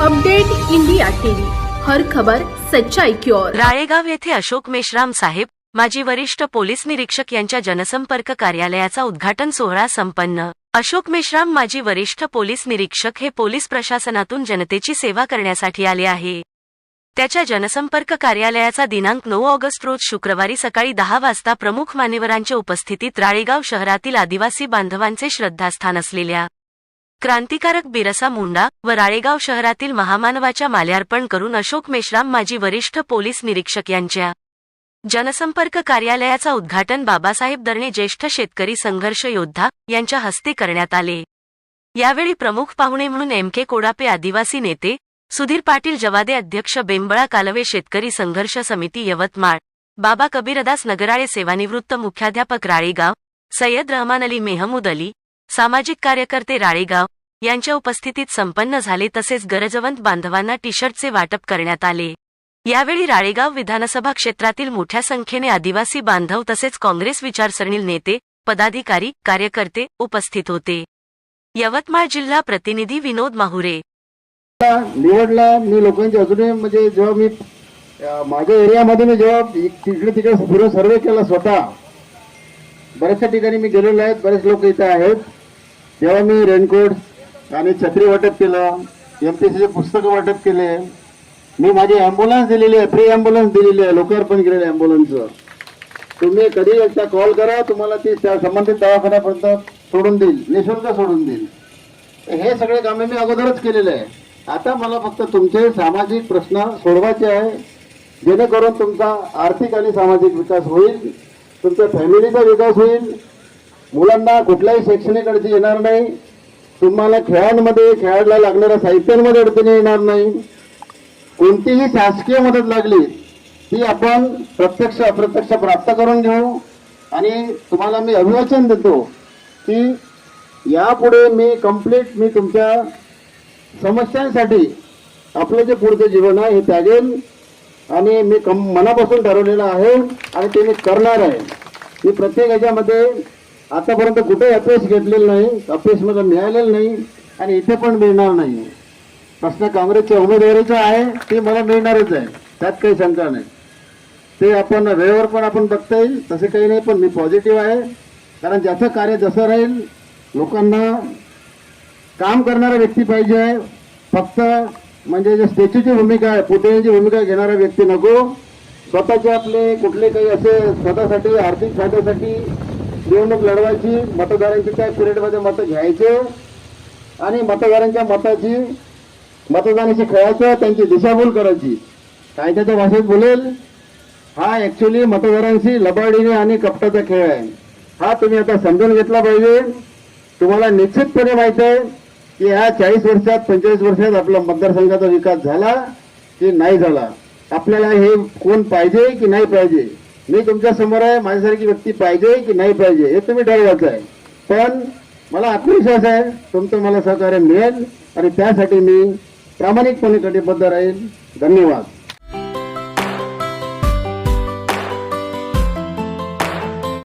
Update India TV. हर खबर सच्चाई की ओर. राळेगाव येथे अशोक मेश्राम साहेब माजी वरिष्ठ पोलीस निरीक्षक यांच्या जनसंपर्क कार्यालयाचा उद्घाटन सोहळा संपन्न. अशोक मेश्राम माजी वरिष्ठ पोलीस निरीक्षक हे पोलीस प्रशासनातून जनतेची सेवा करण्यासाठी आले आहे. त्याच्या जनसंपर्क कार्यालयाचा दिनांक नऊ ऑगस्ट रोज शुक्रवारी सकाळी दहा वाजता प्रमुख मान्यवरांच्या उपस्थितीत राळेगाव शहरातील आदिवासी बांधवांचे श्रद्धास्थान असलेल्या क्रांतिकारक बिरसा मुंडा व राळेगाव शहरातील महामानवाच्या माल्यार्पण करून अशोक मेश्राम माजी वरिष्ठ पोलीस निरीक्षक यांच्या जनसंपर्क कार्यालयाचा उद्घाटन बाबासाहेब दर्णे ज्येष्ठ शेतकरी संघर्ष योद्धा यांच्या हस्ते करण्यात आले. यावेळी प्रमुख पाहुणे म्हणून एम के कोडापे आदिवासी नेते सुधीर पाटील जवादे अध्यक्ष बेंबळा कालवे शेतकरी संघर्ष समिती यवतमाळ बाबा कबीरदास नगराळे सेवानिवृत्त मुख्याध्यापक राळेगाव सय्यद रहमान अली मेहमूद अली सामाजिक कार्यकर्ते राळेगाव यांच्या उपस्थितीत संपन्न झाले तसेच गरजवंत बांधवांना टी शर्टचे वाटप करण्यात आले. यावेळी राळेगाव विधानसभा क्षेत्रातील मोठ्या संख्येने आदिवासी बांधव तसेच काँग्रेस विचारसरणील नेते पदाधिकारी कार्यकर्ते उपस्थित होते. यवतमाळ जिल्हा प्रतिनिधी विनोद माहुरे. निवडला मी लोकांची अजूनही म्हणजे जेव्हा मी माझ्या एरियामध्ये मी जेव्हा तिकडे तिकडे सर्वे केला स्वतः बऱ्याचशा ठिकाणी मी गेलेलो आहेत बरेच लोक इथे आहेत. जेव्हा मी रेनकोट आणि छत्री वाटप केलं एम पी सीचे पुस्तकं वाटप केले. मी माझी ॲम्ब्युलन्स दिलेली आहे फ्री ॲम्ब्युलन्स दिलेली आहे लोकार्पण केलेलं आहे ॲम्ब्युलन्सचं तुम्ही कधी एकदा कॉल करा तुम्हाला ती त्या संबंधित दवाखान्यापर्यंत सोडून देईल निशुल्क सोडून देईल. हे सगळे कामे मी अगोदरच केलेले आहे. आता मला फक्त तुमचे सामाजिक प्रश्न सोडवायचे आहे. जेणेकरून तुमचा आर्थिक आणि सामाजिक विकास होईल तुमच्या फॅमिलीचा विकास होईल मुलांना कुठल्याही शैक्षणिक अडचणी येणार नाही. तुम्हाला खेळांमध्ये खेळायला लागणाऱ्या साहित्यांमध्ये अडचणी येणार नाही. कोणतीही शासकीय मदत लागली ती आपण प्रत्यक्ष अप्रत्यक्ष प्राप्त करून घेऊ. आणि तुम्हाला मी अभिवाचन देतो की यापुढे मी कंप्लीट मी तुमच्या समस्यांसाठी आपलं जे पुढचं जीवन आहे हे त्यागेल आणि मी कम मनापासून ठरवलेलं आहे आणि ते मी करणार आहे. मी प्रत्येक याच्यामध्ये आतापर्यंत कुठे अपयश घेतलेलं नाही अपयश मला मिळालेलं नाही आणि इथे पण मिळणार नाही. प्रश्न काँग्रेसच्या उमेदवारीचा आहे ते मला मिळणारच आहे. त्यात काही शंका नाही. ते आपण वेळेवर पण आपण बघता येईल तसे काही नाही पण मी पॉझिटिव्ह आहे. कारण ज्याचं कार्य जसं राहील लोकांना काम करणारा व्यक्ती पाहिजे आहे. फक्त म्हणजे जे स्टॅच्यूची भूमिका आहे पुतळ्याची भूमिका घेणारा व्यक्ती नको. स्वतःचे आपले कुठले काही असे स्वतःसाठी आर्थिक फायद्यासाठी निवडणूक लढवायची मतदारांची त्या पिरियडमध्ये मतं घ्यायचे आणि मतदारांच्या मताची मतदानाशी खेळायचं त्यांची दिशाभूल करायची. कायद्याच्या भाषेत बोलेल? हा ॲक्च्युली मतदारांशी लबाडीने आणि कपटाचा खेळ आहे. हा तुम्ही आता समजून घेतला पाहिजे. तुम्हाला निश्चितपणे माहीत आहे की ह्या चाळीस वर्षात पंचेचाळीस वर्षात आपला मतदारसंघाचा विकास झाला की नाही झाला? आपल्याला हे कोण पाहिजे की नाही पाहिजे? मी तुमच्यासमोर आहे माझ्यासारखी व्यक्ती पाहिजे की नाही पाहिजे हे तुम्ही ठरवायचं आहे. पण मला आत्मविश्वास आहे तुमचं मला सहकार्य मिळेल आणि त्यासाठी मी प्रामाणिकपणे कटिबद्ध राहील. धन्यवाद.